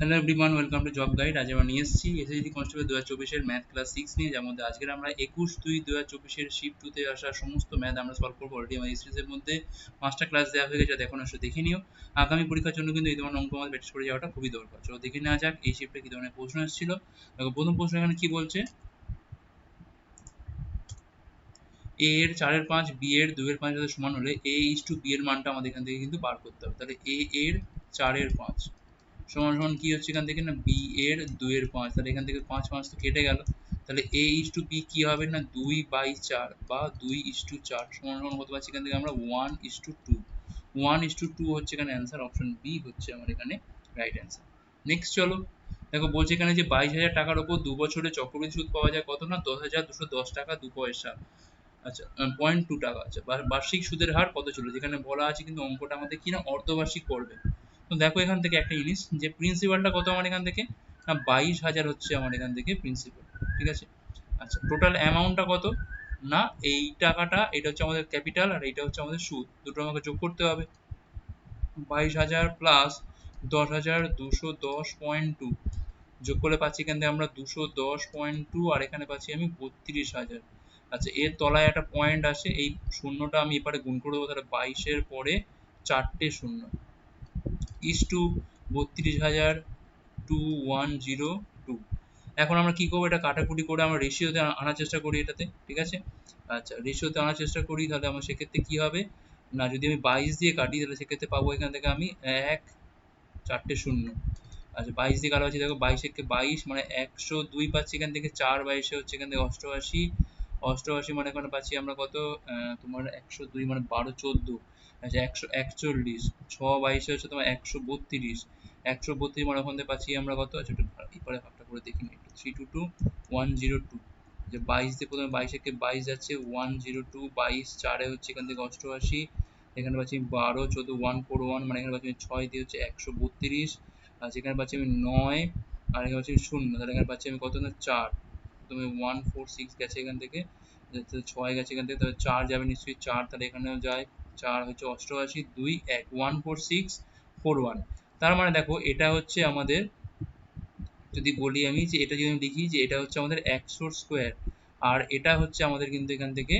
Hello everyone welcome to job guide আজ আমরা নিয়ে এসেছি এসএসসি কনস্টেবল দু হাজার চব্বিশের ম্যাথ ক্লাস সিক্স নিয়ে, যার মধ্যে আজকের আমরা একুশ দুই দু হাজার চব্বিশের শিফট টুতে আসা সমস্ত ম্যাথ আমরা সলভ করব অলরেডি আমাদের সিরিজের মধ্যে। পাঁচটা ক্লাস দেওয়া হয়ে গেছে এখন আসলে দেখে নিও। আগামী পরীক্ষার জন্য কিন্তু এই ধরনের অঙ্ক আমাদের প্র্যাকটিস করে যাওয়াটা খুবই দরকার। চলো দেখে নেওয়া যাক এই শিফটে কি ধরনের প্রশ্ন এসেছিল। দেখো, প্রথম প্রশ্ন এখানে কি বলছে? এ এর চারের পাঁচ বি এর দুইয়ের পাঁচ সমান হলে এ ইস টু বি এর মানটা আমাদের এখান থেকে কিন্তু বার করতে হবে। তাহলে এ এর চারের পাঁচ। সমান সমান কি হচ্ছে এখান থেকে? না বি এর দুইয়ের পাঁচ। তাহলে এখান থেকে পাঁচ পাঁচ তো কেটে গেল। তাহলে এ ইস টু বি কি হবে না? দুই বাই চার বা দুই ইস টু চার। সমান সমান হতে পারছি এখান থেকে আমরা? One is to two one is to two হচ্ছে এখানে অ্যান্সার অপশন বি হচ্ছে আমার এখানে রাইট অ্যান্সার নেক্সট চলো। দেখো, বলছে এখানে যে বাইশ হাজার টাকার ওপর দু বছরে চক্রবৃদ্ধি সুদ পাওয়া যায় কত না? দশ হাজার দুশো দশ টাকা, দু পয়সা। আচ্ছা পয়েন্ট টু টাকা। আচ্ছা বার্ষিক সুদের হার কত ছিল যেখানে বলা আছে কিন্তু অঙ্কটা আমাদের কি না? অর্ধবার্ষিক করবে। তো দেখো এখান থেকে একটা জিনিস যে প্রিন্সিপালটা কত আমার এখান থেকে? না, বাইশ হাজার হচ্ছে আমার এখান থেকে প্রিন্সিপাল ঠিক আছে? আচ্ছা টোটাল অ্যামাউন্টটা কত? না, এই টাকাটা, এটা হচ্ছে আমাদের ক্যাপিটাল আর এটা হচ্ছে আমাদের সুদ, দুটো আমাকে যোগ করতে হবে। বাইশ হাজার প্লাস দশ হাজার দুশো দশ পয়েন্ট টু যোগ করলে পাচ্ছি এখান থেকে আমরা দুশো দশ পয়েন্ট টু আর এখানে পাচ্ছি আমি বত্রিশ হাজার। আচ্ছা এর তলায় একটা পয়েন্ট আসে, এই শূন্যটা আমি এপারে গুণ করে দেবো, তাহলে বাইশের পরে চারটে শূন্য। ইস টু বত্রিশ হাজার টু ওয়ান জিরো টু এখন আমরা কি করব? এটা কাটাকুটি করে আমরা রেশিওতে আনার চেষ্টা করি এটাতে, ঠিক আছে? আচ্ছা রেশিওতে আনার চেষ্টা করি, তাহলে আমার সেক্ষেত্রে কি হবে? না, যদি আমি বাইশ দিয়ে কাটি, তাহলে সেক্ষেত্রে পাবো এখান থেকে আমি এক চারটে শূন্য। আচ্ছা বাইশ দিয়ে কাটা দেখো, বাইশ বাইশ মানে একশো দুই পাচ্ছি এখান থেকে, চার বাইশে হচ্ছে এখান থেকে অষ্টআশি। অষ্টআশি মানে এখানে পাচ্ছি আমরা কত? তোমার একশো দুই মানে বারো চোদ্দ। আচ্ছা একশো, একচল্লিশ, ছ বাইশে হচ্ছে তোমার একশো বত্রিশ। একশো বত্রিশ মানে ওখান থেকে পাচ্ছি আমরা কত? আচ্ছা একটু এবারে ভাগটা করে দেখি একটু three two two one zero two যে বাইশ দিয়ে প্রথমে বাইশ একে বাইশ যাচ্ছে ওয়ান জিরো টু বাইশ চারে হচ্ছে এখান থেকে অষ্টআশি। এখানে পাচ্ছি বারো, চোদ্দ ওয়ান ফোর ওয়ান মানে এখানে পাচ্ছি ছয় দিয়ে হচ্ছে একশো বত্রিশ। আর যেখানে পাচ্ছি আমি নয়, আর এখানে পাচ্ছি শূন্য। তাহলে এখানে পাচ্ছি আমি কত? না, চার। তুমি ওয়ান ফোর সিক্স গেছে এখান থেকে। ছয় গেছে এখান থেকে, তাহলে চার যাবে নিশ্চয়ই, চার তাহলে এখানেও যায়। চার হচ্ছে অষ্টআশি, দুই এক one four six four one তার মানে দেখো, এটা হচ্ছে আমাদের, যদি বলি আমি যে এটা যদি আমি লিখি যে এটা হচ্ছে আমাদের একশোর স্কোয়ার আর এটা হচ্ছে আমাদের কিন্তু এখান থেকে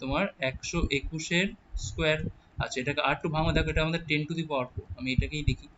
তোমার একশো একুশের স্কোয়ার আচ্ছা এটাকে আর একটু ভাঙো। দেখো, এটা আমাদের ten to the power four আমি এটাকেই লিখি।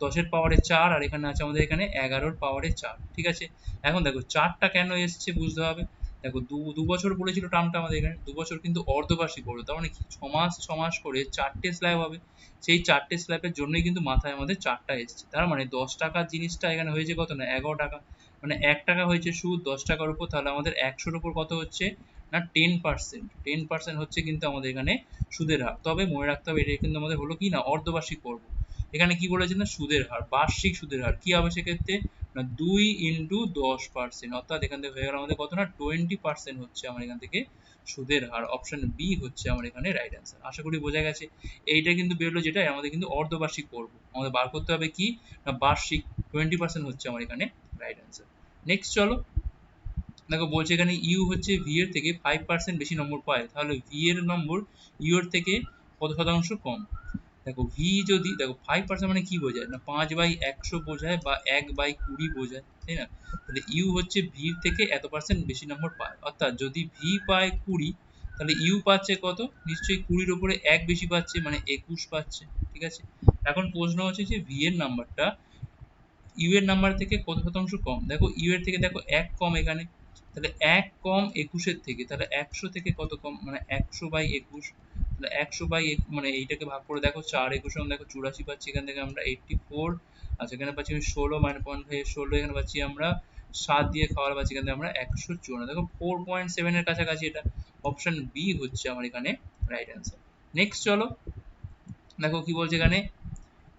দশের পাওয়ারে চার আর এখানে আছে আমাদের এখানে এগারোর পাওয়ারে চার। ঠিক আছে? এখন দেখো, চারটা কেন এসছে বুঝতে হবে। দেখো, দু দু বছর পড়েছিল টার্মটা আমাদের এখানে, দু বছর কিন্তু অর্ধবার্ষিক পড়বে তার মানে কি? ছ মাস ছ মাস করে চারটে স্ল্যাব হবে, সেই চারটে স্ল্যাবের জন্যই কিন্তু মাথায় আমাদের চারটা এসছে। তার মানে দশ টাকার জিনিসটা এখানে হয়েছে কত না? এগারো টাকা। মানে এক টাকা হয়েছে সুদ, দশ টাকার উপর, তাহলে আমাদের একশোর উপর কত হচ্ছে? না টেন পার্সেন্ট টেন পার্সেন্ট হচ্ছে কিন্তু আমাদের এখানে সুদের হার। তবে মনে রাখতে হবে, এটা কিন্তু আমাদের হলো কি না? অর্ধবার্ষিক পর্ব। এখানে কি বলেছে না? সুদের হার, বার্ষিক সুদের হার। কি হবে সেক্ষেত্রে? না, দুই ইন্টু দশ পার্সেন্ট। অর্থাৎ এখান থেকে হয়ে গেল আমাদের কত না? টোয়েন্টি পার্সেন্ট হচ্ছে আমার এখান থেকে সুদের হার। অপশন বি হচ্ছে আমার এখানে রাইট অ্যান্সার আশা করি বোঝা গেছে। এইটা কিন্তু বেরোলো যেটা আমাদের কিন্তু অর্ধবার্ষিক পড়ব আমাদের বার করতে হবে কি? না, বার্ষিক টোয়েন্টি পার্সেন্ট হচ্ছে আমার এখানে রাইট অ্যান্সার নেক্সট চলো। দেখো, বলছে এখানে ইউ হচ্ছে ভি এর থেকে ফাইভ পার্সেন্ট বেশি নম্বর পায়। তাহলে ভি এর নম্বর ইউ এর থেকে কত শতাংশ কম? দেখো ভি যদি, দেখো ফাইভ পার্সেন্ট মানে কি বোঝায়? না পাঁচ বাই একশো বোঝায় বা এক বাই কুড়ি বোঝায়, তাই না? তাহলে ইউ হচ্ছে ভির থেকে এত পার্সেন্ট বেশি নম্বর পায়। অর্থাৎ যদি ভি পায় কুড়ি, তাহলে ইউ পাচ্ছে কত? নিশ্চয়ই কুড়ির ওপরে এক বেশি পাচ্ছে মানে একুশ পাচ্ছে, ঠিক আছে? এখন প্রশ্ন হচ্ছে যে ভি এর নাম্বারটা ইউ এর নাম্বার থেকে কত শতাংশ কম? দেখো ইউ এর থেকে দেখো এক কম এখানে, তাহলে এক কম একুশের থেকে, তাহলে একশো থেকে কত কম? মানে একশো বাই একুশ। একশো বাই মানে এইটাকে ভাগ করে দেখো চার একুশ দেখো চুরাশি পাচ্ছি এখান থেকে আমরা এইটটি ফোর আচ্ছা এখানে পাচ্ছি আমি ষোলো মানে পয়েন্ট ষোলো, এখানে পাচ্ছি আমরা সাত দিয়ে খাওয়ার পাচ্ছি, এখান থেকে আমরা একশো চুয়ান্ন দেখো ফোর পয়েন্ট সেভেনের কাছাকাছি এটা। অপশন বি হচ্ছে আমার এখানে রাইট অ্যান্সার নেক্সট চলো। দেখো কি বলছে এখানে?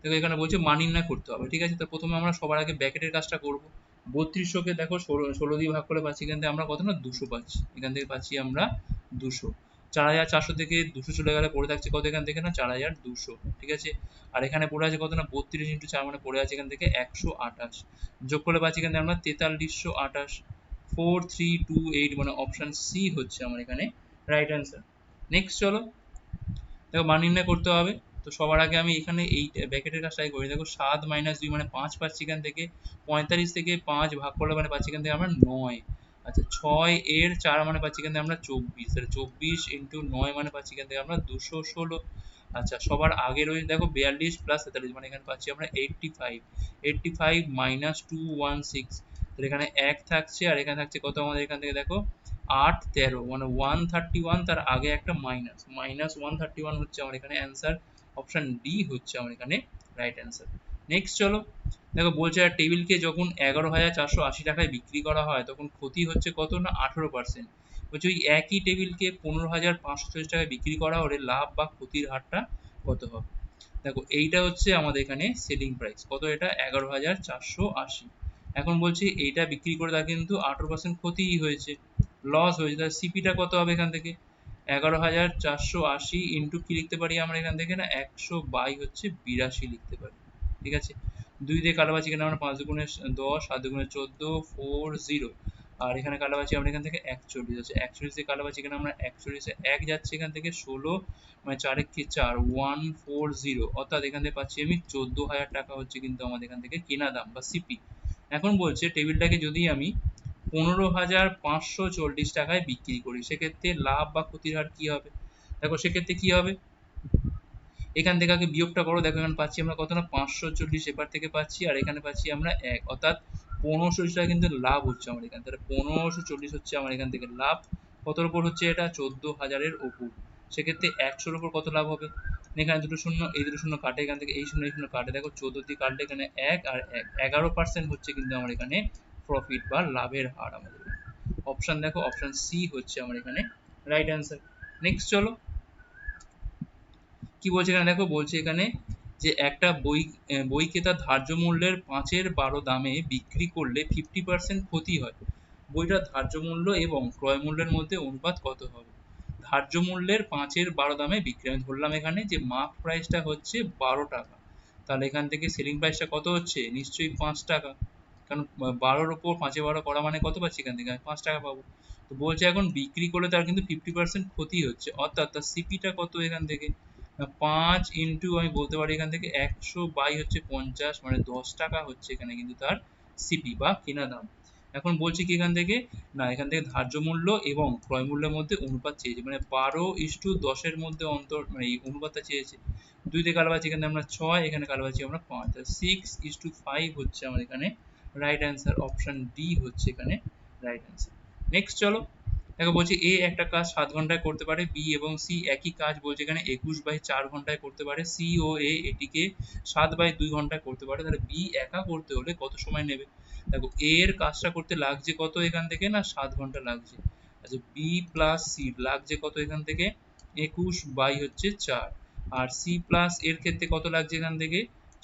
দেখো এখানে বলছে মান নির্ণয় করতে হবে, ঠিক আছে? তো প্রথমে আমরা সবার আগে ব্যাকেটের কাজটা করব। বত্রিশশোকে দেখো ষোলো ষোলো দিয়ে ভাগ করে পাচ্ছি, এখান থেকে আমরা কত না? দুশো পাচ্ছি। এখান থেকে পাচ্ছি আমরা দুশো। চার হাজার চারশো থেকে দুশো চলে গেলে পড়ে থাকছে কত এখান থেকে না? চার হাজার দুশো, ঠিক আছে? আর এখানে পড়ে আছে কত না? বত্রিশ ইন্টু চার মানে পড়ে আছে এখান থেকে একশো আঠাশ। যোগ করে পাচ্ছি এখান থেকে আমরা তেতাল্লিশশো আঠাশ। ফোর থ্রি টু এইট মানে অপশান সি হচ্ছে আমার এখানে রাইট অ্যান্সার নেক্সট চলো। দেখো, মান নির্ণয় করতে হবে। তো সবার আগে আমি এখানে এই ব্যাকেটের কাজটাই করি দেখো, সাত মাইনাস দুই মানে পাঁচ পাচ্ছি এখান থেকে, পঁয়তাল্লিশ থেকে পাঁচ ভাগ করলে মানে পাচ্ছি এখান থেকে আমরা নয়। আচ্ছা ছয় এর চার মানে পাচ্ছি এখান থেকে আমরা চব্বিশ, তাহলে চব্বিশ ইন্টু নয় মানে পাচ্ছি এখান থেকে আমরা দুশো ষোলো। আচ্ছা সবার আগে রয়েছে দেখো বিয়াল্লিশ প্লাস তেতাল্লিশ মানে এখানে পাচ্ছি আমরা eighty five eighty five minus two one six তাহলে এখানে এক থাকছে আর এখানে থাকছে কত আমাদের এখান থেকে দেখো? আট, তেরো মানে ওয়ান থার্টি ওয়ান তার আগে একটা minus minus one thirty one হচ্ছে আমার এখানে অ্যান্সার অপশান ডি হচ্ছে আমার এখানে রাইট অ্যান্সার নেক্সট চলো। দেখো, বলছে আর টেবিলকে যখন এগারো হাজার চারশো আশি টাকায় বিক্রি করা হয়, তখন ক্ষতি হচ্ছে কত না? আঠেরো পার্সেন্ট বলছে, ওই একই টেবিলকে পনেরো হাজার পাঁচশো চল্লিশ টাকায় বিক্রি করা হলে লাভ বা ক্ষতির হারটা কত হবে? দেখো, এইটা হচ্ছে আমাদের এখানে সেলিং প্রাইস কত এটা? এগারো হাজার চারশো আশি। এখন বলছি, এইটা বিক্রি করে তার কিন্তু আঠেরো পার্সেন্ট ক্ষতিই হয়েছে। লস হয়েছে। তাহলে সিপিটা কত হবে এখান থেকে? এগারো হাজার চারশো আশি ইন্টু কি লিখতে পারি আমরা এখান থেকে না? একশো বাই হচ্ছে বিরাশি লিখতে পারি। ঠিক আছে? দুই দিয়ে কালাবাজি এখানে আমরা পাঁচ দুগুণে দশ, সাত দুগুণে চোদ্দ ফোর জিরো আর এখানে কালাবাজি আমরা এখান থেকে একচল্লিশ আছে একচল্লিশ দিয়ে কালাবাজি এখানে আমরা একচল্লিশে এক যাচ্ছে এখান থেকে ষোলো মানে চার কি চার? ওয়ান ফোর জিরো অর্থাৎ এখান থেকে পাচ্ছি আমি চোদ্দ হাজার টাকা হচ্ছে কিন্তু আমাদের এখান থেকে কেনা দাম বা সিপি এখন বলছে টেবিলটাকে যদি আমি পনেরো হাজার পাঁচশো চল্লিশ টাকায় বিক্রি করি, সেক্ষেত্রে লাভ বা ক্ষতির হার কি হবে? দেখো, সেক্ষেত্রে কি হবে? এখান থেকে আগে বিয়োগটা করো, দেখো এখানে পাচ্ছি আমরা কত না? পাঁচশো চল্লিশ এপার থেকে পাচ্ছি, আর এখানে পাচ্ছি আমরা এক। অর্থাৎ পনেরোশো টাকা কিন্তু লাভ হচ্ছে আমার এখান থেকে। পনেরোশো চল্লিশ হচ্ছে আমার এখান থেকে লাভ। কতর উপর হচ্ছে এটা? চোদ্দ হাজারের ওপর সেক্ষেত্রে একশোর উপর কত লাভ হবে? এখানে দুটো শূন্য, এই দুটো শূন্য কাটে এখান থেকে, এই শূন্য এই শূন্য কাটে। দেখো চোদ্দ দিয়ে কাটলে এখানে এক, আর এক, এগারো পার্সেন্ট হচ্ছে কিন্তু আমার এখানে প্রফিট বা লাভের হার আমাদের। অপশন দেখো অপশন সি হচ্ছে আমার এখানে রাইট অ্যান্সার নেক্সট চলো। কি বলছে এখানে? দেখো, বলছে এখানে যে একটা বই বই ক্রেতা ধার্য মূল্যের পাঁচের বারো দামে বিক্রি করলে ফিফটি পার্সেন্ট ক্ষতি হয়। বইটার ধার্য মূল্য এবং ক্রয় মূল্যের মধ্যে অনুপাত কত হবে? ধার্য মূল্যের পাঁচের বারো দামে বিক্রি, আমি ধরলাম এখানে যে মার্ক প্রাইসটা হচ্ছে বারো টাকা। তাহলে এখান থেকে সেলিং প্রাইসটা কত হচ্ছে? নিশ্চয়ই পাঁচ টাকা। কারণ বারোর ওপর পাঁচে বারো করা মানে কত পাচ্ছি এখান থেকে? আমি পাঁচ টাকা পাবো। তো বলছে এখন বিক্রি করলে তার কিন্তু ফিফটি পার্সেন্ট ক্ষতি হচ্ছে। অর্থাৎ তার সিপিটা কত এখান থেকে? পাঁচ ইন্টু আমি বলতে পারি এখান থেকে একশো বাই হচ্ছে পঞ্চাশ মানে দশ টাকা হচ্ছে এখানে কিন্তু তার সিপি বা কেনা দাম। এখন বলছি কি এখান থেকে? না, এখান থেকে ধার্য মূল্য এবং ক্রয় মূল্যের মধ্যে অনুপাত চেয়েছে মানে বারো ইস টু দশের মধ্যে অন্তর মানে এই অনুপাতটা চেয়েছে। দুই দিয়ে কালবাছি এখানে আমরা ছয়, এখানে কালবাছি আমরা পাঁচ। সিক্স ইস টু ফাইভ হচ্ছে আমার এখানে রাইট অ্যান্সার অপশন ডি হচ্ছে এখানে রাইট অ্যান্সার নেক্সট চলো। দেখো বলছি এ একটা কাজ সাত ঘন্টায় করতে পারে, বি এবং সি একই কাজ বলছে এখানে একুশ বাই চার ঘন্টায় করতে পারে, সি ও এ এটিকে সাত বাই দুই ঘন্টায় করতে পারে, তাহলে বি একা করতে হলে কত সময় নেবে? দেখো এ এর কাজটা করতে লাগছে কত এখান থেকে না সাত ঘণ্টা লাগছে? আচ্ছা বি প্লাস সি লাগছে কত এখান থেকে? একুশ বাই হচ্ছে চার, আর সি প্লাস এর ক্ষেত্রে কত লাগছে এখান থেকে?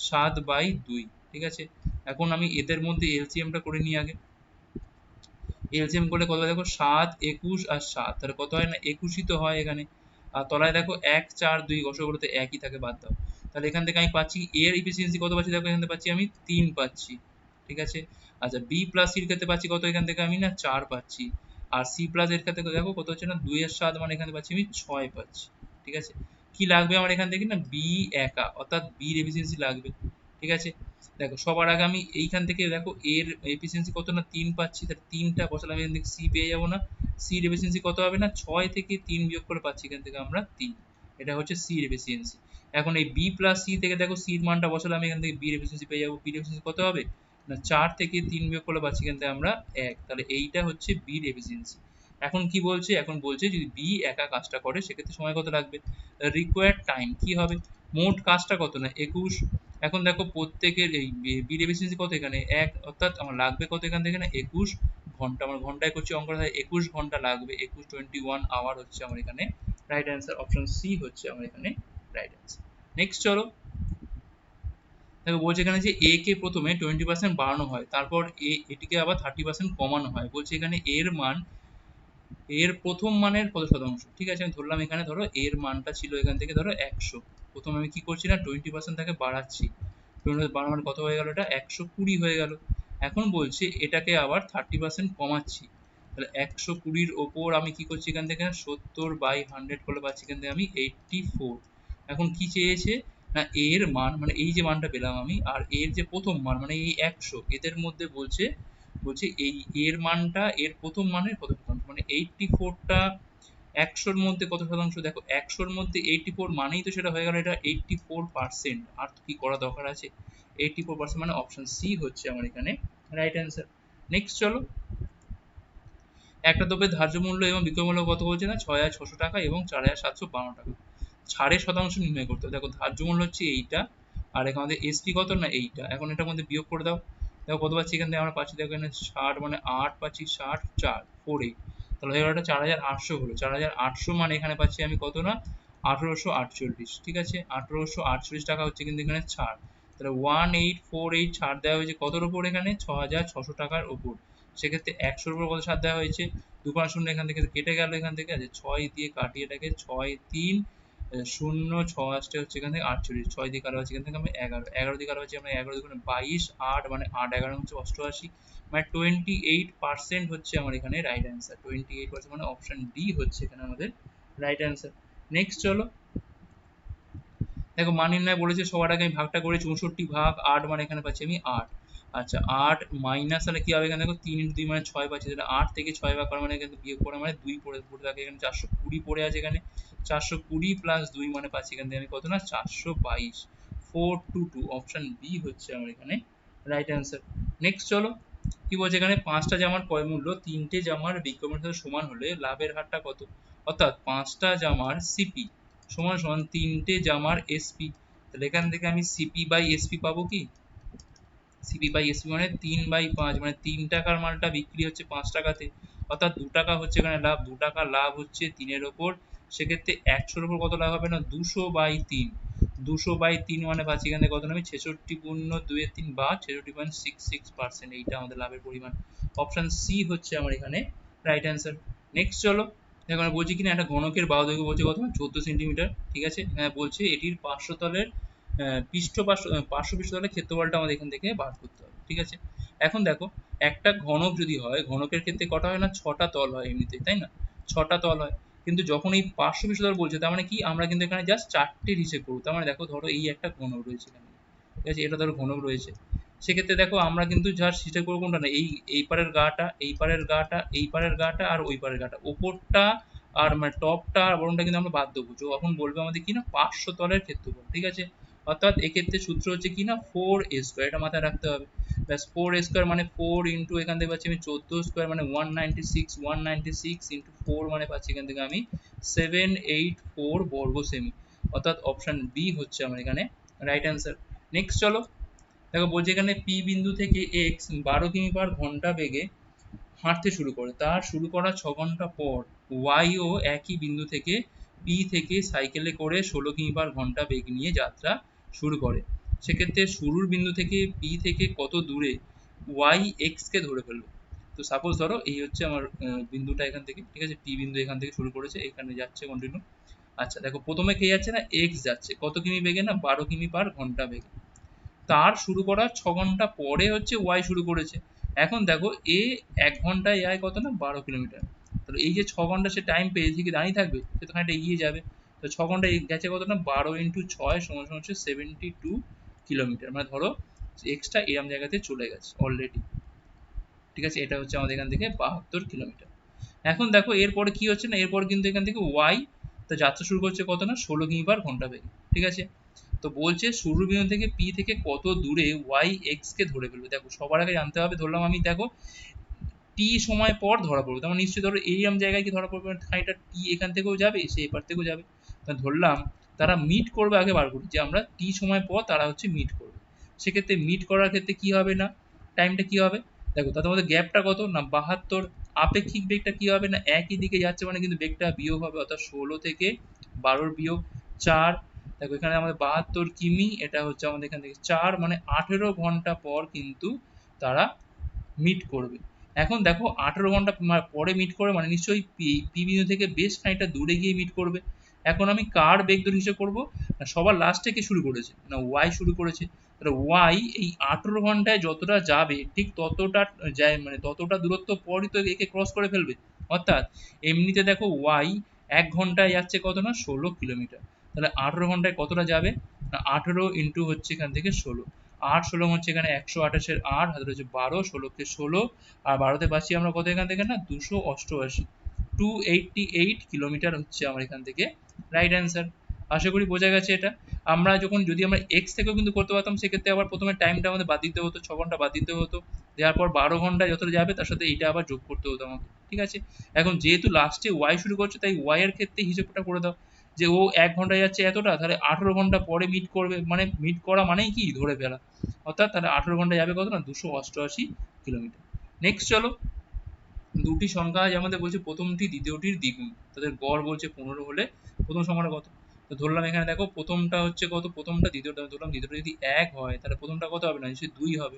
সাত বাই দুই, ঠিক আছে? এখন আমি এদের মধ্যে এলসিএমটা করে নিই আগে। এলসিএম করলে কত দেখো? সাত, একুশ আর সাত। তাহলে কত হয় না? একুশই তো হয় এখানে। আর তলায় দেখো এক, চার, দুই গসগুলোতে একই থাকে, বাদ দাও। তাহলে এখান থেকে আমি পাচ্ছি এর ইফিসিয়েন্সি কত পাচ্ছি? দেখো এখান থেকে পাচ্ছি আমি তিন পাচ্ছি। ঠিক আছে? আচ্ছা বি প্লাস সির ক্ষেত্রে পাচ্ছি কত? এখান থেকে আমি না চার পাচ্ছি। আর সি প্লাস এর ক্ষেত্রে দেখো কত হচ্ছে না? দুই এর সাত মানে এখানে পাচ্ছি আমি ছয় পাচ্ছি। ঠিক আছে? কি লাগবে আমার এখান থেকে না? বি একা। অর্থাৎ বির এফিসিয়েন্সি লাগবে। ঠিক আছে? দেখো, সবার আগে আমি এইখান থেকে দেখো, এর এফিসিয়েন্সি কত না তিন পাচ্ছি, তাহলে তিনটা বসালে আমি এখান সি পেয়ে যাব না। সির এফিসিয়েন্সি কত হবে না? ছয় থেকে তিন বিয়োগ করে পাচ্ছি এখান থেকে আমরা তিন। এটা হচ্ছে সির এফিসিয়েন্সি এখন এই বি প্লাস সি থেকে দেখো সির মানটা বসালে আমি এখান থেকে বির এফিসিয়েন্সি পেয়ে যাব। বির এফিসিয়েন্সি কত হবে? না, চার থেকে তিন বিয়োগ করলে পাচ্ছি এখান থেকে আমরা এক। তাহলে এইটা হচ্ছে বির এফিসিয়েন্সি এখন কি বলছে? এখন বলছে যদি বি একা কাজটা করে, সেক্ষেত্রে সময় কত লাগবে? রিকোয়ার্ড টাইম কি হবে? মোট কাজটা কত না? একুশ এখন দেখো প্রত্যেকের এই বির এফিসিয়েন্সি কত এখানে? এক, অর্থাৎ আমার লাগবে কত এখান থেকে না? একুশ ঘণ্টা, আমার ঘন্টায় করছি অঙ্ক একুশ ঘণ্টা লাগবে, একুশ টোয়েন্টি ওয়ান আওয়ার হচ্ছে আমার এখানে রাইট অ্যান্সার অপশন সি হচ্ছে আমার এখানে রাইট অ্যান্সার নেক্সট চলো। দেখো, বলছে এখানে যে এ কে প্রথমে টোয়েন্টি পার্সেন্ট বাড়ানো হয়, তারপর এ এটিকে আবার থার্টি পার্সেন্ট কমানো হয়। বলছে এখানে এর মান এর প্রথম মানের কত শতাংশ? ঠিক আছে, আমি ধরলাম এখানে ধরো এর মানটা ছিল এখান থেকে ধরো একশো। প্রথমে আমি কি করছি না টোয়েন্টি পার্সেন্ট তাকে বাড়াচ্ছি। টোয়েন্টি বাড়ানো মানে কত হয়ে গেল এটা? একশো কুড়ি হয়ে গেল। এখন বলছি এটাকে আবার থার্টি পার্সেন্ট কমাচ্ছি। তাহলে একশো কুড়ির ওপর আমি কি করছি এখান থেকে? সত্তর বাই হান্ড্রেড করলে পাচ্ছি এখান থেকে আমি এইটটি ফোর এখন কি চেয়েছে? না, এর মান মানে এই যে মানটা পেলাম আমি, আর এর যে প্রথম মান মানে এই একশো, এদের মধ্যে বলছে বলছে এই, এর মানটা, এর প্রথম মানের কত? মানে এইটটি ফোরটা একশোর মধ্যে কত শতাংশ? দেখো, একশোর মধ্যে এইটটি ফোর মানেই তো সেটা হয়ে গেল এটা এইটটি ফোর পার্সেন্ট আর কি করা দরকার আছে? এইটটি ফোর পার্সেন্ট মানে অপশন সি হচ্ছে আমার এখানে। রাইট অ্যান্সার নেক্সট চলো। একটা দ্রব্যের ধার্য মূল্য এবং বিক্রয় মূল্য কত বলছে না? ছয় হাজার ছশো টাকা এবং চার হাজার সাতশো বান্ন টাকা। ছাড়ের শতাংশ নির্ণয় করতে হবে। দেখো, ধার্য মূল্য হচ্ছে এইটা। আর এখানে আমাদের এসপি কত না এইটা? এখন এটার মধ্যে বিয়োগ করে দাও। দেখো, কত পাচ্ছি এখান থেকে? আমরা পাচ্ছি, দেখো, এখানে ষাট মানে আট পাচ্ছি, ষাট, চার ফোর এইট তাহলে হয়ে চার হাজার আটশো হলো। চার হাজার আটশো মানে এখানে পাচ্ছি আমি কত না? আঠেরোশো আটচল্লিশ, ঠিক আছে? আঠেরোশো আটচল্লিশ টাকা হচ্ছে কিন্তু এখানে ছাড়। তাহলে ওয়ান এইট ফোর এইট ছাড় দেওয়া হয়েছে কতর ওপর এখানে? ছ হাজার ছশো টাকার ওপর। সেক্ষেত্রে একশোর উপর কত ছাড় দেওয়া হয়েছে? দু পাঁচ শূন্য এখান থেকে কেটে গেল এখান থেকে। আছে ছয় দিয়ে কাটিয়ে এটাকে ছয় তিন শূন্য ছ আসতে হচ্ছে এখান থেকে আটচল্লিশ, ছয় দিয়ে কাটা হচ্ছে এখান থেকে আমি এগারো এগারো দিয়ে কাটা হচ্ছে আমরা এগারো দিয়ে বাইশ, আট মানে আট, এগারো হচ্ছে অষ্টআশি মানে টোয়েন্টি এইট পার্সেন্ট হচ্ছে আমার এখানে right answer twenty eight percent মানে অপশন ডি হচ্ছে এখানে আমাদের রাইট অ্যান্সার নেক্সট চলো। দেখো মান নির্ণয় বলেছে সবার আগে আমি ভাগটা করে চৌষট্টি ভাগ, আট মানে এখানে পাচ্ছি আমি আট। আচ্ছা আট মাইনাস তাহলে কি হবে এখানে? দেখো তিন ইন্টু দুই মানে ছয় পাচ্ছি, তাহলে আট থেকে ছয় ভাগ করা মানে এখানে বিয়োগ করে মানে দুই পড়ে পড়ে থাকে এখানে চারশো কুড়ি পড়ে আছে এখানে। চারশো কুড়ি প্লাস দুই মানে পাচ্ছি এখান থেকে আমি কত না? চারশো বাইশ। Four two two option B হচ্ছে আমার এখানে রাইট অ্যান্সার নেক্সট চলো, কি বলছে এখানে? পাঁচটা জামার ক্রয় মূল্য, তিনটে জামার বিক্রমের সাথে সমান হলে লাভের হারটা কত? অর্থাৎ পাঁচটা জামার সিপি সমান সমান তিনটে জামার এসপি তাহলে এখান থেকে আমি সিপি বাই এসপি পাবো কি? সিপি বাই এসপি মানে তিন বাই পাঁচ মানে তিন টাকার মালটা বিক্রি হচ্ছে পাঁচ টাকাতে। অর্থাৎ দু টাকা হচ্ছে এখানে লাভ, দু টাকা লাভ হচ্ছে তিনের ওপর। সেক্ষেত্রে একশোর উপর কত লাভ হবে না? দুশো বাই তিন। দুশো বাই তিন মানে পাচ্ছি এখানে কত নামে? ছেষট্টি পূর্ণ দুয়ের তিন বা ছেষট্টি পয়েন্ট সিক্স সিক্স পার্সেন্ট এইটা আমাদের লাভের পরিমাণ। অপশন সি হচ্ছে আমার এখানে রাইট অ্যান্সার নেক্সট চলো এখানে বলছি কিনা, একটা ঘনকের বাহু দৈর্ঘ্য বলছে কত? চোদ্দ সেন্টিমিটার ঠিক আছে? এখানে বলছে এটির পার্শ্বতলের পৃষ্ঠ পার্শ্ব পৃষ্ঠতলের ক্ষেত্রফলটা আমাদের এখান থেকে বার করতে হবে, ঠিক আছে? এখন দেখো, একটা ঘনক যদি হয়, ঘনকের ক্ষেত্রে কটা হয় না? ছটা তল হয় এমনিতেই, তাই না? ছটা তল হয়। কিন্তু যখন এই পাঁচশো পৃষ্ঠতল বলছে, তার মানে কি? আমরা কিন্তু এখানে জাস্ট চারটে হিসেব করব। তার মানে দেখো, ধরো এই একটা ঘনক রয়েছে এখানে। ঠিক আছে? এটা ধরো ঘনক রয়েছে। সেক্ষেত্রে দেখো, আমরা কিন্তু জাস্ট হিসেব করব কোনটা? না, এই এই পারের গাটা, এই পারের গাটা, এই পারের গাটা আর ওই পারের গাটা। ওপরটা আর মানে টপটা আর বরংটা কিন্তু আমরা বাদ দেবো। যখন বলবে আমাদের কি না? পাঁচশো তলের ক্ষেত্রফল। ঠিক আছে? অর্থাৎ এক্ষেত্রে সূত্র হচ্ছে কি না? ফোর এ স্কোয়ার এটা মাথায় রাখতে হবে। ব্যাস ফোর এ স্কোয়ার মানে ফোর ইন্টু এখান থেকে পাচ্ছি আমি চোদ্দ স্কোয়ার মানে one ninety six one ninety six into four মানে পাচ্ছি এখান থেকে আমি সেভেন এইট ফোর বর্গ সেমি অর্থাৎ অপশন বি হচ্ছে আমার এখানে রাইট অ্যান্সার নেক্সট চলো। দেখো, বলছে এখানে পি বিন্দু থেকে এক্স বারো কিমি পার ঘণ্টা বেগে হাঁটতে শুরু করে। তার শুরু করা ছ ঘণ্টা পর ওয়াইও একই বিন্দু থেকে পি থেকে সাইকেলে করে ষোলো কিমি পার ঘণ্টা বেগ নিয়ে যাত্রা শুরু করে। সেক্ষেত্রে শুরুর বিন্দু থেকে পি থেকে কত দূরে ওয়াই এক্সকে ধরে ফেলবে তো সাপোজ ধরো এই হচ্ছে আমার বিন্দুটা এখান থেকে, ঠিক আছে? পি বিন্দু এখান থেকে শুরু করেছে, এখানে যাচ্ছে কন্টিনিউ আচ্ছা দেখো, প্রথমে কে যাচ্ছে না? এক্স যাচ্ছে। কত কিমি বেগে না? বারো কিমি পার ঘণ্টা বেগে। তার শুরু করার ছ ঘণ্টা পরে হচ্ছে ওয়াই শুরু করেছে। এখন দেখো এ এক ঘন্টায় যায় কত না? বারো কিলোমিটার। তাহলে এই যে ছ ঘণ্টা সে টাইম পেয়েছে কি দাঁড়িয়ে থাকবে? সে তো খানিকটা এগিয়ে যাবে। তো ছ ঘণ্টা গেছে কত না বারো ইন্টু ছয় সমান সমান হচ্ছে সেভেন্টি টু কিলোমিটার মানে ধরো এক্সট্রা এরম জায়গাতে চলে গেছে অলরেডি ঠিক আছে? এটা হচ্ছে আমাদের এখান থেকে বাহাত্তর কিলোমিটার এখন দেখো, এরপরে কি হচ্ছে না? এরপর কিন্তু এখান থেকে ওয়াই তো যাত্রা শুরু করছে কত না? ষোলো কিমি পার ঘণ্টা বেগে। ঠিক আছে? তো বলছে শুরু বিন্দু থেকে পি থেকে কত দূরে ওয়াই এক্স কে ধরে ফেলবে? দেখো, সবার আগে জানতে হবে, ধরলাম আমি, দেখো টি সময় পর ধরা পড়বে। তখন নিশ্চয়ই ধরো এইরকম জায়গায় কি ধরা পড়বে? খানিকটা টি এখান থেকেও যাবে, সে এপার থেকেও যাবে। ধরলাম, তারা মিট করবে আগে বার করি, যে আমরা টি সময় পর তারা হচ্ছে মিট করবে। সেক্ষেত্রে মিট করার ক্ষেত্রে কি হবে না? টাইমটা কি হবে? দেখো তাদের মধ্যে গ্যাপটা কত? না বাহাত্তর, আপেক্ষিক বেগটা কি হবে? না একই দিকে যাচ্ছে মানে কিন্তু বেগটা বিয়োগ হবে, অর্থাৎ ষোলো থেকে বারোর বিয়োগ চার। দেখো, এখানে আমাদের বাহাত্তর কিমি, এটা হচ্ছে আমাদের এখান থেকে চার মানে আঠেরো ঘণ্টা পর কিন্তু তারা মিট করবে। এখন দেখো, আঠেরো ঘণ্টা পরে মিট করবে মানে নিশ্চয়ই পি বিন্দু থেকে বেশ খানিকটা দূরে গিয়ে মিট করবে। এখন আমি কার বেগ দূর হিসেব করব? না, সবার লাস্ট থেকে শুরু করেছে? না ওয়াই শুরু করেছে। তাহলে ওয়াই এই আঠেরো ঘন্টায় যতটা যাবে, ঠিক ততটা, যায় মানে ততটা দূরত্ব পরই তো একে ক্রস করে ফেলবে। অর্থাৎ, এমনিতে দেখো ওয়াই এক ঘন্টায় যাচ্ছে কত না? ষোলো কিলোমিটার। তাহলে আঠেরো ঘন্টায় কতটা যাবে? না, আঠেরো ইন্টু হচ্ছে এখান থেকে ষোলো। আট ষোলো হচ্ছে এখানে একশো আঠাশের আট, হাতে হচ্ছে বারো, ষোলোকে ষোলো। আর বারোতে পাচ্ছি আমরা কত এখান থেকে? না, দুশো অষ্টআশি। টু এইটটি এইট কিলোমিটার হচ্ছে আমার এখান থেকে। রাইট অ্যান্সার আশা করি বোঝা গেছে এটা। আমরা যখন, যদি আমরা এক্স থেকেও কিন্তু করতে পারতাম, সেক্ষেত্রে আবার প্রথমে টাইমটা আমাদের বাদ দিতে হতো, ছ ঘণ্টা বাদ দিতে হতো। দেওয়ার পর বারো ঘণ্টা যতটা যাবে, তার সাথে এইটা আবার যোগ করতে হতো আমাকে। ঠিক আছে? এখন যেহেতু লাস্টে ওয়াই শুরু করছে, তাই ওয়াই এর ক্ষেত্রে হিসেবটা করে দাও। যে ও এক ঘন্টায় যাচ্ছে এতটা, তাহলে আঠেরো ঘণ্টা পরে মিট করবে মানে মিট করা মানেই কি? ধরে ফেলা। অর্থাৎ তাহলে আঠেরো ঘণ্টা যাবে কত না? দুশো অষ্টআশি কিলোমিটার নেক্সট চলো। দুটি সংখ্যা আজ আমাদের বলছে প্রথমটি দ্বিতীয়টির দ্বিগুণ। তাদের গড় বলছে পনেরো হলে প্রথম সংখ্যাটা কত? তো ধরলাম এখানে দেখো, প্রথমটা হচ্ছে কত? প্রথমটা, দ্বিতীয়টা, ধরলাম দ্বিতীয়টা যদি এক হয়, তাহলে প্রথমটা কত হবে না? নিশ্চয়ই দুই হবে।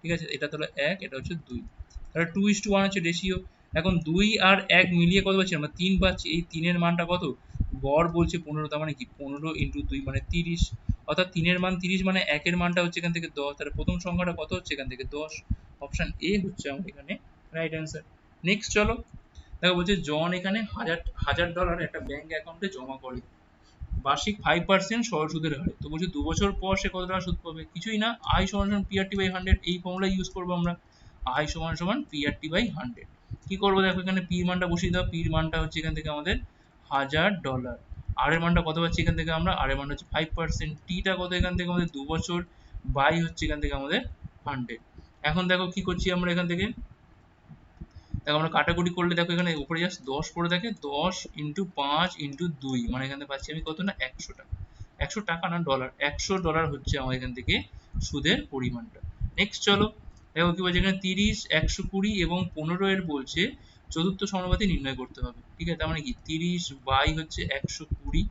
ঠিক আছে? এটা তাহলে এক, এটা হচ্ছে দুই। তাহলে টু ইস টু ওয়ান হচ্ছে রেশিও এখন দুই আর এক মিলিয়ে কত পাচ্ছি? আমরা তিন পাচ্ছি। এই তিনের মানটা কত? গড় বলছে পনেরো, তার মানে কি? পনেরো ইন্টু দুই মানে তিরিশ। অর্থাৎ তিনের মান তিরিশ মানে একের মানটা হচ্ছে এখান থেকে দশ। তাহলে প্রথম সংখ্যাটা কত হচ্ছে এখান থেকে দশ? অপশন এ হচ্ছে আমার এখানে রাইট অ্যান্সার নেক্সট চলো। দেখো বলছে জন এখানে হাজার হাজার ডলার একটা ব্যাংক অ্যাকাউন্টে জমা করে। বার্ষিক ফাইভ পার্সেন্ট সরল সুদের হারে। তো বলছে দু বছর পর সে কত টাকা সুদ পাবে? কিছুই না। আই সমান সমান পিআরটি বাই হান্ড্রেড এই ফর্মুলা ইউজ করব আমরা। আই সমান সমান পিআরটি বাই হান্ড্রেড কি করব? দেখো এখানে পি মানটা বসিয়ে দাও। পির মানটা হচ্ছে এখান থেকে আমাদের হাজার ডলার আর এর মানটা কত পাচ্ছি এখান থেকে আমরা? আর এর মানটা হচ্ছে ফাইভ পার্সেন্ট টিটা কত এখান থেকে আমাদের দু বছর বাই হচ্ছে এখান থেকে আমাদের হান্ড্রেড এখন দেখো কি করছি আমরা এখান থেকে? দেখো আমরা কাটাকুটি করলে দেখো এখানে উপরে জাস্ট দশ পড়ে থাকে, দশ ইন্টু পাঁচ ইন্টু দুই মানে এখানে পাচ্ছি আমি কত না? একশো টাকা। একশো টাকা না ডলার একশো ডলার হচ্ছে আমার এখান থেকে সুদের পরিমাণটা। নেক্সট চলো, দেখো কি বলছে এখানে তিরিশ, একশো কুড়ি এবং পনেরো এর বলছে চতুর্থ সমানুপাতি নির্ণয় করতে হবে। ঠিক আছে? তার মানে কি? তিরিশ বাই হচ্ছে একশো কুড়ি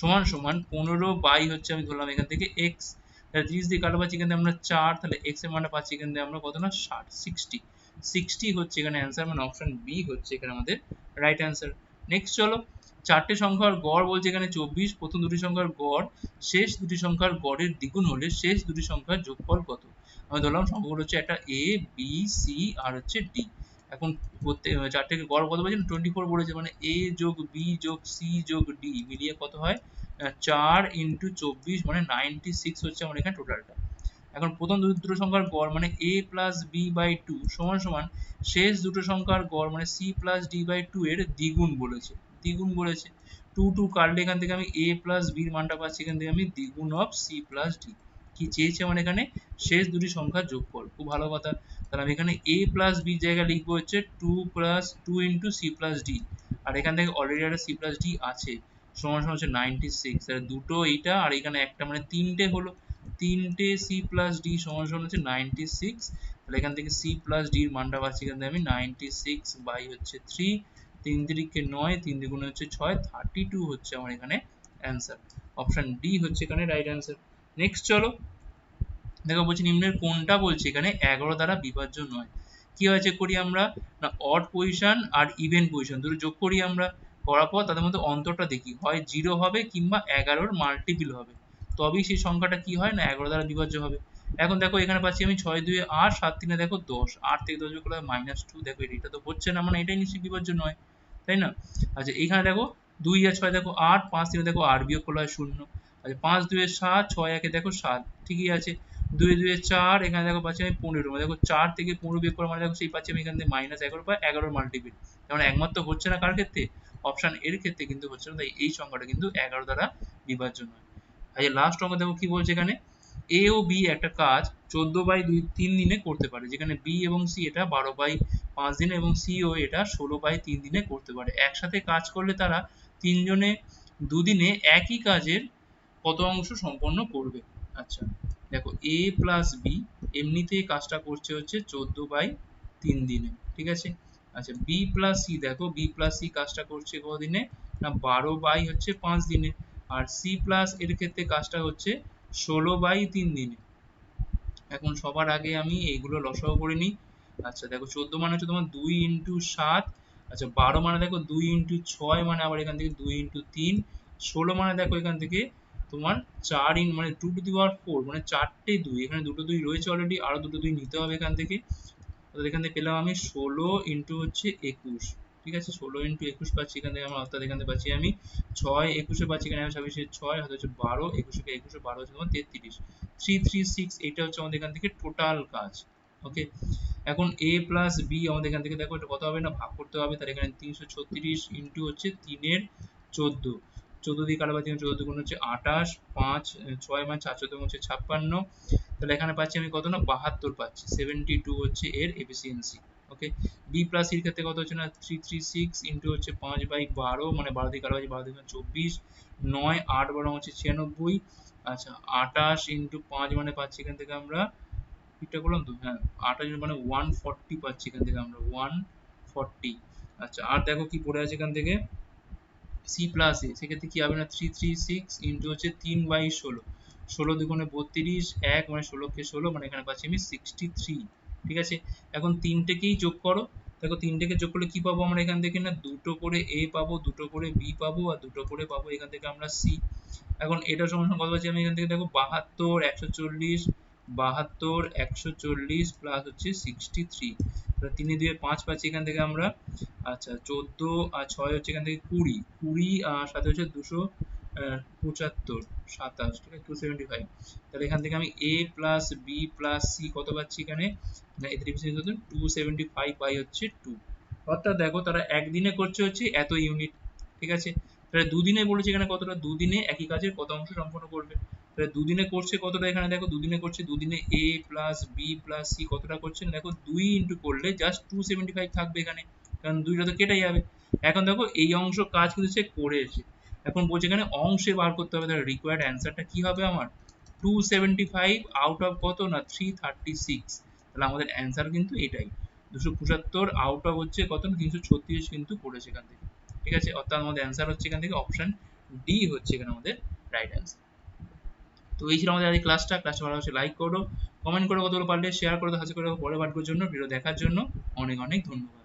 সমান সমান পনেরো বাই হচ্ছে আমি ধরলাম এখান থেকে এক্স তাহলে তিরিশ দিয়ে কাটা পাচ্ছি এখান থেকে আমরা চার, তাহলে এক্সের মানটা পাচ্ছি এখান থেকে আমরা কত না? ষাট সিক্সটি সিক্সটি হচ্ছে এখানে অ্যান্সার মানে অপশন বি হচ্ছে এখানে আমাদের রাইট অ্যান্সার নেক্সট চলো, চারটে সংখ্যার গড় বলছে এখানে চব্বিশ, প্রথম দুটি সংখ্যার গড়, শেষ দুটি সংখ্যার গড়ের দ্বিগুণ হলে শেষ দুটি সংখ্যার যোগফল কত? আমি ধরলাম সংখ্যাগুলো হচ্ছে একটা এ বি সি আর হচ্ছে ডি এখন প্রত্যেক চারটে গড় কত বলছেন টোয়েন্টি ফোর বলেছে মানে এ যোগ বি যোগ সি যোগ ডি মিলিয়ে কত হয়? চার ইন্টু চব্বিশ মানে নাইনটি সিক্স হচ্ছে আমার এখানে টোটালটা এখন প্রথম দুটো সংখ্যার গড় মানে A plus B by two সমান সমান শেষ দুটো সংখ্যার গড় মানে C plus D by two এর দ্বিগুণ বলেছে। দ্বিগুণ বলেছে। টু টু কাটলে এখান থেকে আমি এ প্লাস বির মানটা পাচ্ছি, এখান থেকে আমি দ্বিগুণ অফ সি প্লাস ডি কি চেয়েছে মানে এখানে? শেষ দুটি সংখ্যার যোগফল। খুব ভালো কথা। তাহলে আমি এখানে এ প্লাস বির জায়গায় লিখব হচ্ছে two plus two into C plus D আর এখান থেকে অলরেডি একটা সি প্লাস ডি আছে। সমান সমান হচ্ছে নাইনটি সিক্স দুটো এইটা আর এখানে একটা মানে তিনটে হলো। তিনটে সি প্লাস ডি সমান সমান হচ্ছে নাইনটি সিক্স তাহলে এখান থেকে সি প্লাস ডির মানটা পাচ্ছি এখান থেকে আমি নাইনটি সিক্স বাই হচ্ছে থ্রি তিন তিরিকে নয়, তিন দ্বিগুণে হচ্ছে ছয় থার্টি টু হচ্ছে আমার এখানে অ্যান্সার অপশন ডি হচ্ছে এখানে রাইট অ্যান্সার নেক্সট চলো, দেখো বলছি নিম্নের কোনটা বলছে এখানে? এগারো দ্বারা বিভাজ্য নয়। কি হয় চেক করি আমরা? না অড পজিশন আর ইভেন পজিশন দুটো যোগ করি আমরা। করার পর তাদের মধ্যে অন্তরটা দেখি। হয় জিরো হবে কিংবা এগারোর মাল্টিপিল হবে। তবেই সেই সংখ্যাটা কি হয় না এগারো দ্বারা বিভাজ্য হবে। এখন দেখো এখানে পাচ্ছি আমি ছয় দুই আট, সাত তিনে দেখো দশ, আট থেকে দশ বিয়োগ করলে মাইনাস টু দেখো এটা তো হচ্ছে না মানে এটাই নিশ্চয়ই বিভাজ্য নয়, তাই না? আচ্ছা এইখানে দেখো দুই আর ছয় দেখো আট, পাঁচ তিনে দেখো আট বিয়োগ করলে হয় শূন্য। আচ্ছা পাঁচ দুয়ে সাত, ছয় একে দেখো সাত, ঠিকই আছে। দুই দুয়ে চার, এখানে দেখো পাচ্ছি আমি পনেরো মানে দেখো চার থেকে পনেরো বিয়োগ করা মানে দেখো সেই পাচ্ছি আমি এখান থেকে মাইনাস এগারো বা এগারোর মাল্টিপিল যেমন একমাত্র হচ্ছে না কার ক্ষেত্রে? অপশন এর ক্ষেত্রে কিন্তু হচ্ছে না, তাই এই সংখ্যাটা কিন্তু এগারো দ্বারা বিভাজ্য নয়। আচ্ছা লাস্ট অঙ্ক দেখো কি বলছে এখানে? এ ও বি একটা কাজ চোদ্দ বাই দুই তিন দিনে করতে পারে। যেখানে বি এবং সি এটা বারো বাই পাঁচ দিনে এবং সি ও এটা ষোলো বাই তিন দিনে করতে পারে। একসাথে কাজ করলে তারা তিনজনে দুদিনে একই কাজের কত অংশ সম্পন্ন করবে? আচ্ছা দেখো এ প্লাস বি এমনিতে কাজটা করছে হচ্ছে চোদ্দ বাই তিন দিনে, ঠিক আছে? আচ্ছা বি প্লাস সি দেখো বি প্লাস সি কাজটা করছে কদিনে? না, বারো বাই হচ্ছে পাঁচ দিনে। আর সি প্লাস এর ক্ষেত্রে কাজটা হচ্ছে ষোলো বাই তিন দিনে। এখন সবার আগে আমি এইগুলো লসাও করে নিই। আচ্ছা দেখো চোদ্দ মানে হচ্ছে তোমার দুই ইন্টু সাত। আচ্ছা বারো মানে দেখো দুই ইন্টু ছয় মানে আবার এখান থেকে দুই ইন্টু তিন। ষোলো মানে দেখো এখান থেকে তোমার চার ইন মানে two to the power four মানে চারটে দুই। এখানে দুটো দুই রয়েছে অলরেডি আরও দুটো দুই নিতে হবে এখান থেকে। এখান থেকে পেলাম আমি ষোলো ইন্টু হচ্ছে একুশ। ঠিক আছে? ষোলো ইন্টু একুশ পাচ্ছি এখান থেকে আমরা, অর্থাৎ এখান থেকে পাচ্ছি আমি ছয়, একুশে পাচ্ছি এখানে ছাব্বিশে ছয় হাতে হচ্ছে বারো, একুশে একুশে, বারো হচ্ছে তোমার তেত্রিশ। থ্রি থ্রি সিক্স এটা হচ্ছে আমাদের এখান থেকে টোটাল কাজ ওকে এখন এ প্লাস বি আমাদের এখান থেকে দেখো কত হবে না? ভাগ করতে হবে, তাহলে এখানে তিনশো ছত্রিশ ইন্টু হচ্ছে তিনের চোদ্দ। চোদ্দ দিয়ে কাটা পাচ্ছি চোদ্দ গুণ হচ্ছে আঠাশ, পাঁচ, ছয় মাস চার, চোদ্দ হচ্ছে ছাপ্পান্ন। তাহলে এখানে পাচ্ছি আমি কত না? বাহাত্তর পাচ্ছি। সেভেন্টি টু হচ্ছে এর এফিসিয়েন্সি ওকে বি প্লাস সির ক্ষেত্রে কত হচ্ছে না? থ্রি থ্রি সিক্স ইন্টু হচ্ছে পাঁচ বাই বারো মানে বারো দিয়ে কাটা পাচ্ছি বারো দিয়ে চব্বিশ, নয়, আট বারো হচ্ছে ছিয়ানব্বই। আচ্ছা আঠাশ ইন্টু পাঁচ মানে পাচ্ছি এখান থেকে আমরা ঠিকঠাক করলাম তো? হ্যাঁ আঠাশ মানে ওয়ান ফর্টি পাচ্ছি এখান থেকে আমরা ওয়ান ফর্টি আচ্ছা আর দেখো কি পড়ে আছে এখান থেকে? সি প্লাস এ সেক্ষেত্রে কি হবে না? থ্রি থ্রি সিক্স ইন্টু হচ্ছে তিন বাই ষোলো। ষোলো দুগুণে বত্রিশ, এক মানে ষোলোকে ষোলো মানে এখানে পাচ্ছি আমি সিক্সটি থ্রি ঠিক আছে? এখন তিনটেকেই যোগ করো। দেখো তিনটেকে যোগ করলে কি পাবো আমরা এখান থেকে না? দুটো করে এ পাবো, দুটো করে বি পাবো, আর দুটো করে পাবো এখান থেকে আমরা সি এখন এটা সমান কত পাচ্ছি আমি এখান থেকে? দেখো বাহাত্তর, একশো চল্লিশ, বাহাত্তর, একশো চল্লিশ প্লাস হচ্ছে সিক্সটি থ্রি তিনে দিয়ে পাঁচ পাচ্ছি এখান থেকে আমরা। আচ্ছা চোদ্দ আর ছয় হচ্ছে এখান থেকে কুড়ি। কুড়ি আর সাথে হচ্ছে দুশো পঁচাত্তর, সাতাশ, ঠিক আছে টু সেভেন্টি ফাইভ তাহলে এখান থেকে আমি A plus B plus C কত পাচ্ছি এখানে? টু সেভেন্টি ফাইভ বাই হচ্ছে? টু অর্থাৎ দেখো, তারা একদিনে করছে হচ্ছে এত ইউনিট ঠিক আছে? তাহলে দুদিনে বলেছে এখানে কতটা? দুদিনে একই কাজের কত অংশ সম্পন্ন করবে। তাহলে দুদিনে করছে কতটা এখানে? দেখো, দুদিনে করছে, দুদিনে A plus B plus C কতটা করছে দেখো, দুই ইন্টু করলে জাস্ট টু সেভেন্টি ফাইভ থাকবে এখানে। কারণ দুইটা তো কেটে যাবে। এখন দেখো, এই অংশ কাজ কিন্তু সে করেছে। এখন বলছে এখানে অংশে বার করতে হবে, তাহলে রিকোয়ার্ড অ্যান্সারটা কি হবে আমার? Two seventy five out of কত না? থ্রি থার্টি সিক্স তাহলে আমাদের অ্যান্সার কিন্তু এটাই। দুশো পঁচাত্তর আউট অফ হচ্ছে কত না? তিনশো ছত্রিশ কিন্তু পড়েছে এখান থেকে। ঠিক আছে? অর্থাৎ আমাদের অ্যান্সার হচ্ছে এখান থেকে অপশন ডি হচ্ছে এখানে আমাদের রাইট অ্যান্সার তো এই ছিল আমাদের আজকে ক্লাসটা ক্লাসটা ভালো হচ্ছে লাইক করো কমেন্ট করো কতগুলো পারলে শেয়ার করো হাসি করে পরে পাঠকের জন্য ভিডিও দেখার জন্য অনেক অনেক ধন্যবাদ।